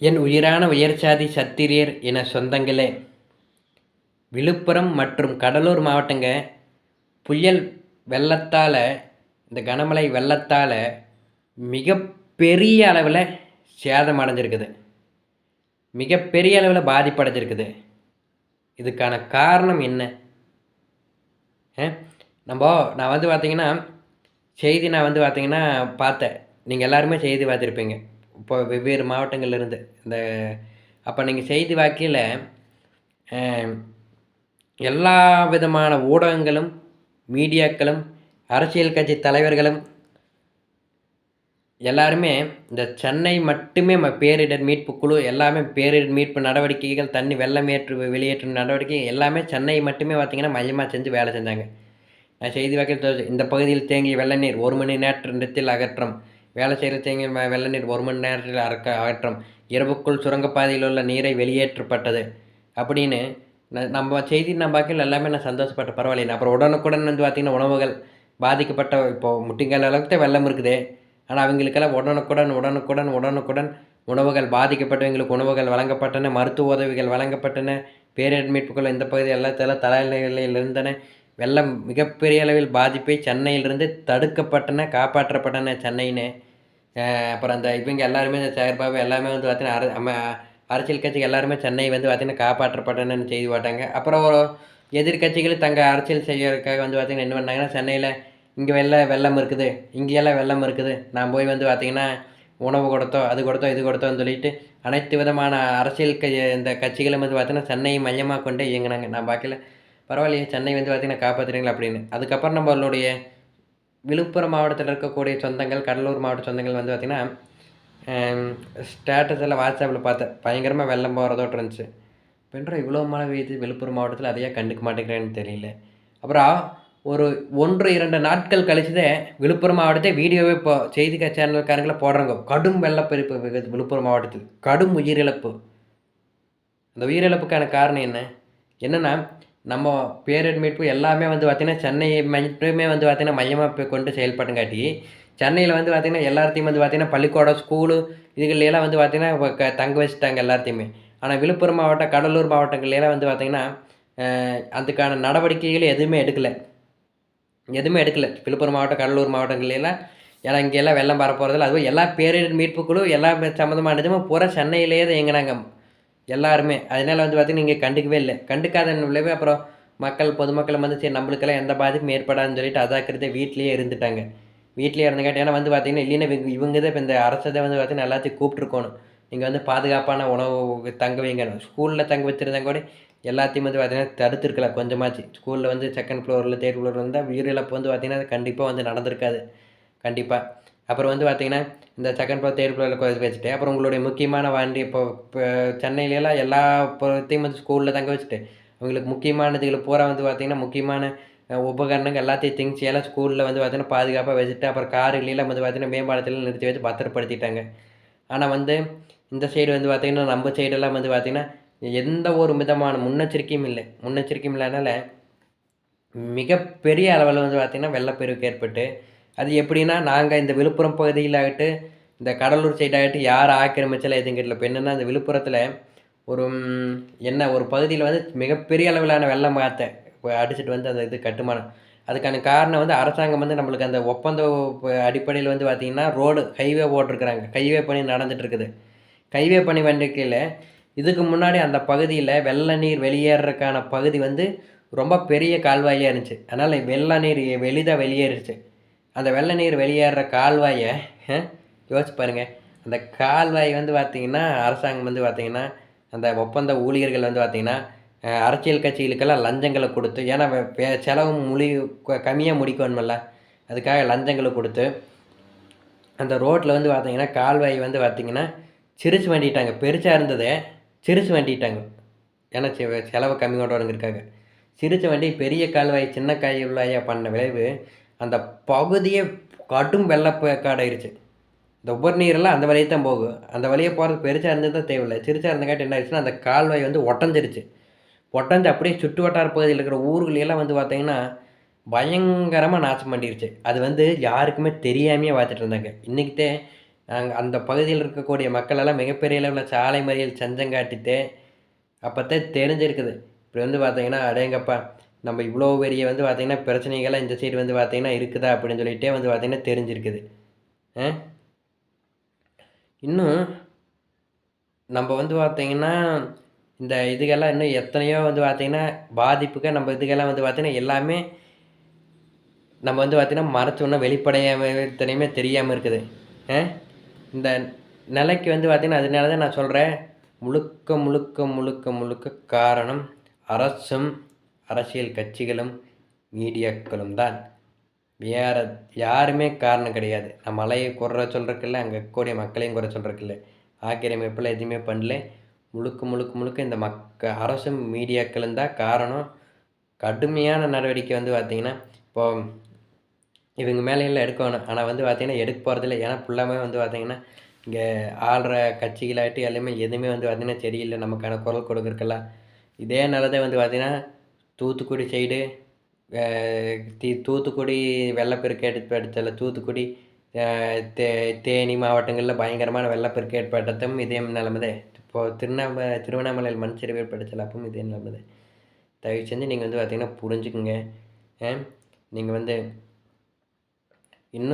என் உயிரான உயர்சாதி சத்திரியர் என சொந்தங்களே. விழுப்புரம் மற்றும் கடலூர் மாவட்டங்க புயல் வெள்ளத்தால் இந்த கனமழை வெள்ளத்தால் மிகப்பெரிய அளவில் சேதம் அடைஞ்சிருக்குது மிகப்பெரிய அளவில் பாதிப்படைஞ்சிருக்குது. இதுக்கான காரணம் என்ன? நம்ம நான் வந்து பார்த்திங்கன்னா செய்தி நான் வந்து பார்த்திங்கன்னா பார்த்தேன். நீங்கள் எல்லாருமே செய்தி பார்த்துருப்பீங்க. இப்போ வெவ்வேறு மாவட்டங்கள்லேருந்து. இந்த அப்போ நீங்கள் செய்தி வாக்கியில் எல்லா விதமான ஊடகங்களும் மீடியாக்களும் அரசியல் கட்சி தலைவர்களும் எல்லாருமே இந்த சென்னை மட்டுமே ம- பேரிடர் மீட்பு குழு எல்லாமே பேரிடர் மீட்பு நடவடிக்கைகள் தண்ணி வெள்ளம் ஏற்று வெளியேற்றும் நடவடிக்கை எல்லாமே சென்னை மட்டுமே பார்த்தீங்கன்னா மையமாக செஞ்சு வேலை செஞ்சாங்க. நான் செய்தி வாக்கில் இந்த பகுதியில் தேங்கிய வெள்ள நீர் ஒரு மணி நேரத்தில் அகற்றம். வேலை செய்கிற தேங்கிய வெள்ள நீர் ஒரு மணி நேரத்தில் அறக்க அகற்றம். இரவுக்குள் சுரங்கப்பாதையில் உள்ள நீரை வெளியேற்றப்பட்டது. அப்படின்னு ந- நம்ம செய்தி நான் பார்க்கல எல்லாமே நான் சந்தோஷப்பட்ட பரவாயில்லை அப்புறம் உடனுக்குடன் வந்து பார்த்திங்கன்னா உணவுகள் பாதிக்கப்பட்ட இப்போது முட்டிங்கால் அளவுக்கு தான் வெள்ளம் இருக்குது. ஆனால் அவங்களுக்கெல்லாம் உடனுக்குடன் உடனுக்குடன் உடனுக்குடன் உணவுகள் பாதிக்கப்பட்டவங்களுக்கு உணவுகள் வழங்கப்பட்டன மருத்துவ உதவிகள் வழங்கப்பட்டன பேரிடர் மீட்புகள் இந்த பகுதி எல்லாத்தெல்லாம் தலைநிலையில் இருந்தன. வெள்ளம் மிகப்பெரிய அளவில் பாதிப்பை சென்னையிலிருந்து தடுக்கப்பட்டன காப்பாற்றப்பட்டன சென்னைன்னு அப்புறம் அந்த இவங்க எல்லாருமே இந்த சேகர்பாபு எல்லாமே வந்து பார்த்தீங்கன்னா அர அரசியல் கட்சிகள் எல்லாருமே சென்னை வந்து பார்த்திங்கன்னா காப்பாற்றப்பட்டனன்னு செய்து போட்டாங்க. அப்புறம் ஒரு எதிர்க்கட்சிகள் தங்கள் அரசியல் செய்யறதுக்காக வந்து பார்த்தீங்கன்னா என்ன பண்ணாங்கன்னா சென்னையில் இங்கே வெள்ள வெள்ளம் இருக்குது இங்கேயெல்லாம் வெள்ளம் இருக்குது நான் போய் வந்து பார்த்திங்கன்னா உணவு கொடுத்தோம் அது கொடுத்தோம் இது கொடுத்தோம்னு சொல்லிட்டு அனைத்து விதமான அரசியல் க இந்த கட்சிகளும் வந்து பார்த்திங்கன்னா சென்னையை மையமாக கொண்டே இயங்குனாங்க. நான் பார்க்கல. பரவாயில்லையே சென்னை வந்து பார்த்தீங்கன்னா காப்பாற்றுறீங்களா அப்படின்னு. அதுக்கப்புறம் நம்மளுடைய விழுப்புரம் மாவட்டத்தில் இருக்கக்கூடிய சொந்தங்கள் கடலூர் மாவட்ட சொந்தங்கள் வந்து பார்த்திங்கன்னா ஸ்டேட்டஸ் எல்லாம் வாட்ஸ்அப்பில் பார்த்தேன். பயங்கரமாக வெள்ளம் போகிறதோட்டு இருந்துச்சு. பெண்ற இவ்வளோ மழை பெய்யுது? விழுப்புரம் மாவட்டத்தில் அதையே கண்டுக்க மாட்டேங்கிறேன்னு தெரியல. அப்புறம் ஒரு ஒன்று இரண்டு நாட்கள் கழிச்சுதே விழுப்புரம் மாவட்டத்தை வீடியோவே இப்போ செய்தி சேனல்காரங்களை போடுறாங்க. கடும் வெள்ளப்பெருப்பு விழுப்புரம் மாவட்டத்தில். கடும் உயிரிழப்பு. அந்த உயிரிழப்புக்கான காரணம் என்ன? என்னென்னா நம்ம பேரட் மீட்பு எல்லாமே வந்து பார்த்திங்கன்னா சென்னை மட்டுமே வந்து பார்த்திங்கன்னா மையமாக கொண்டு செயல்பட்டுங்காட்டி சென்னையில் வந்து பார்த்திங்கன்னா எல்லாத்தையும் வந்து பார்த்திங்கன்னா பள்ளிக்கூடம் ஸ்கூலு இதுகள்ல வந்து பார்த்திங்கன்னா க தங்க வச்சுட்டாங்க எல்லாத்தையுமே ஆனால் விழுப்புரம் மாவட்டம் கடலூர் மாவட்டங்கள்லாம் வந்து பார்த்திங்கன்னா அதுக்கான நடவடிக்கைகள் எதுவுமே எடுக்கலை. எதுவுமே எடுக்கலை. விழுப்புரம் மாவட்டம் கடலூர் மாவட்டங்கள்லாம் ஏன்னா இங்கே எல்லாம் வெள்ளம் வரப்போகிறதில்ல அதுவும் எல்லா பேரிடர் மீட்புக்குழு எல்லா சம்மந்தமானதுமே பூரா சென்னையிலேயே தான் இயங்குனாங்க. எல்லாருமே. அதனால வந்து பார்த்திங்கன்னா நீங்கள் கண்டுக்கவே இல்லை. கண்டுக்காத விளைவு அப்புறம் மக்கள் பொதுமக்கள் வந்து சரி நம்மளுக்கெல்லாம் எந்த பாதிப்பும் ஏற்படாதுன்னு சொல்லிட்டு அதாக்கிறதே வீட்லேயே இருந்துட்டாங்க. வீட்லேயே இருந்துக்காட்டி ஏன்னா வந்து பார்த்திங்கன்னா இல்லைன்னா இவங்க இவங்க தான் இப்போ இந்த அரசதை வந்து பார்த்திங்கன்னா எல்லாத்தையும் கூப்பிட்ருக்கணும் நீங்கள் வந்து பாதுகாப்பான உணவு தங்க வைங்க. ஸ்கூலில் தங்க வச்சுருந்தாங்க கூட எல்லாத்தையும் வந்து பார்த்திங்கன்னா தடுத்துருக்கலாம் கொஞ்சமாச்சு. ஸ்கூலில் வந்து செகண்ட் ஃப்ளோரில் தேர்ட் ஃப்ளோரில் இருந்தால் உயிரிழப்பு வந்து பார்த்திங்கன்னா கண்டிப்பாக வந்து நடந்திருக்காது. கண்டிப்பாக அப்புறம் வந்து பார்த்திங்கன்னா இந்த செகண்ட் ப்ளோர் தேர்ட் ஃப்ளோரில் வச்சுட்டு அப்புறம் உங்களுடைய முக்கியமான வண்டி இப்போ இப்போ சென்னையிலலாம் எல்லா பொருத்தையும் வந்து ஸ்கூலில் தங்க வச்சுட்டு அவங்களுக்கு முக்கியமானதுகளை பூரா வந்து பார்த்திங்கன்னா முக்கியமான உபகரணங்கள் எல்லாத்தையும் திங்ஸ் எல்லாம் ஸ்கூலில் வந்து பார்த்திங்கன்னா பாதுகாப்பாக வச்சுட்டு அப்புறம் காருகளெல்லாம் வந்து பார்த்திங்கன்னா மேம்பாலத்தில் நிறுத்தி வச்சு பத்திரப்படுத்திட்டாங்க. ஆனால் வந்து இந்த சைடு வந்து பார்த்திங்கன்னா நம்ம சைடெல்லாம் வந்து பார்த்திங்கன்னா எந்த ஒரு விதமான முன்னெச்சரிக்கையும் இல்லை. முன்னெச்சரிக்கையும் இல்லாதனால மிகப்பெரிய அளவில் வந்து பார்த்திங்கன்னா வெள்ளப்பெருக்கு ஏற்பட்டு அது எப்படின்னா நாங்கள் இந்த விழுப்புரம் பகுதியில் ஆகிட்டு இந்த கடலூர் சைடாகிட்டு யார் ஆக்கிரமிச்சல எதுவும் கேட்டல. இப்போ என்னென்னா இந்த விழுப்புரத்தில் ஒரு என்ன ஒரு பகுதியில் வந்து மிகப்பெரிய அளவிலான வெள்ளம் காற்றை அடிச்சுட்டு வந்து அந்த இது கட்டுமானம். அதுக்கான காரணம் வந்து அரசாங்கம் வந்து நம்மளுக்கு அந்த ஒப்பந்த அடிப்படையில் வந்து பார்த்திங்கன்னா ரோடு ஹைவே போட்டிருக்கிறாங்க ஹைவே பணி நடந்துகிட்ருக்குது இருக்குது ஹைவே பணி வண்டிக்கையில் இதுக்கு முன்னாடி அந்த பகுதியில் வெள்ள நீர் வெளியேறதுக்கான பகுதி வந்து ரொம்ப பெரிய கால்வாயாக இருந்துச்சு. அதனால் வெள்ள நீர் எளிதாக வெளியேறிச்சு. அந்த வெள்ள நீர் வெளியேற கால்வாயை யோசிச்சு பாருங்கள் அந்த கால்வாய் வந்து பார்த்திங்கன்னா அரசாங்கம் வந்து பார்த்திங்கன்னா அந்த ஒப்பந்த ஊழியர்கள் வந்து பார்த்திங்கன்னா அரசியல் கட்சிகளுக்கெல்லாம் லஞ்சங்களை கொடுத்து ஏன்னா செலவு முடி கம்மியாக முடிக்கணுமில்ல அதுக்காக லஞ்சங்களை கொடுத்து அந்த ரோட்டில் வந்து பார்த்திங்கன்னா கால்வாய் வந்து பார்த்தீங்கன்னா சிரிச்சு வண்டிட்டாங்க. பெருசாக இருந்ததே சிரிச்சு வண்டிட்டாங்க. ஏன்னா செ- செலவு கம்மி கொண்டு வரங்கிறக்காக சிரிச்ச வண்டி பெரிய கால்வாய் சின்ன கால்வாயை பண்ண விளைவு அந்த பகுதியே கடும் வெள்ளக்காடாயிருச்சு இந்த உபர் நீரெல்லாம் அந்த வழியே தான் போகும் அந்த வழியே போகிறது பெருசாக இருந்தது தான் தேவையில்லை. சிறுசாக இருந்தங்காட்டி என்ன ஆயிடுச்சுன்னா அந்த கால்வாய் வந்து ஒட்டஞ்சிருச்சு. ஒட்டஞ்சு அப்படியே சுற்று வட்டார பகுதியில் இருக்கிற ஊர்களையெல்லாம் வந்து பார்த்தீங்கன்னா பயங்கரமாக நாசம் பண்ணிடுச்சு அது வந்து யாருக்குமே தெரியாமையே பார்த்துட்டு இருந்தாங்க. இன்றைக்கிட்டே நாங்கள் அந்த பகுதியில் இருக்கக்கூடிய மக்களெல்லாம் மிகப்பெரிய அளவில் சாலை மறியல் செஞ்சங்காட்டிட்டு அப்போத்தான் தெரிஞ்சிருக்குது. இப்படி வந்து பார்த்தீங்கன்னா அடேங்கப்பா நம்ம இவ்வளோ பெரிய வந்து பார்த்திங்கன்னா பிரச்சனைகள்லாம் இந்த சைடு வந்து பார்த்திங்கன்னா இருக்குதா அப்படின்னு சொல்லிகிட்டே வந்து பார்த்திங்கன்னா தெரிஞ்சிருக்குது. ஆ? இன்னும் நம்ம வந்து பார்த்திங்கன்னா இந்த இதுக்கெல்லாம் இன்னும் எத்தனையோ வந்து பார்த்திங்கன்னா பாதிப்புகள் நம்ம இதுக்கெல்லாம் வந்து பார்த்திங்கன்னா எல்லாமே நம்ம வந்து பார்த்திங்கன்னா மறைச்சோன்னா வெளிப்படையாக எத்தனையுமே தெரியாமல் இருக்குது. ஆ? இந்த நிலைக்கு வந்து பார்த்திங்கன்னா அதனால தான் நான் சொல்கிறேன் முழுக்க முழுக்க முழுக்க முழுக்க காரணம் அரசும் அரசியல் கட்சிகளும் மீடியாக்களும் தான். வேற யாருமே காரணம் கிடையாது. நம்ம மலையை குறை சொல்கிறக்கில்ல அங்கே இருக்கக்கூடிய மக்களையும் குறை சொல்கிறக்கில்ல ஆக்கிரமிப்பில் எதுவுமே பண்ணல. முழுக்க முழுக்க முழுக்க இந்த மக்க அரசும் மீடியாக்களும் தான் காரணம். கடுமையான நடவடிக்கை வந்து பார்த்திங்கன்னா இப்போது இவங்க மேலையெல்லாம் எடுக்கணும். ஆனால் வந்து பார்த்திங்கன்னா எடுக்க போகிறதில்ல ஏன்னா ஃபுல்லாமே வந்து பார்த்திங்கன்னா இங்கே ஆள்ற கட்சிகளாகிட்டு எல்லாமே எதுவுமே வந்து பார்த்திங்கன்னா சரியில்லை. நமக்கான குரல் கொடுக்குறக்கெல்லாம் இதே நிலதை வந்து பார்த்திங்கன்னா தூத்துக்குடி சைடு தீ தூத்துக்குடி வெள்ளப்பெருக்கு ஏற்படுத்தல தூத்துக்குடி தே தேனி மாவட்டங்களில் பயங்கரமான வெள்ளப்பெருக்கு ஏற்பட்டதும் இதே நிலமதே. இப்போது திருவண்ணாமலை திருவண்ணாமலையில் மண் சரிவு அப்பவும் இதே நிலமதே. தயவு செஞ்சு நீங்கள் வந்து பார்த்திங்கன்னா புரிஞ்சுக்குங்க. நீங்கள் வந்து இன்னும்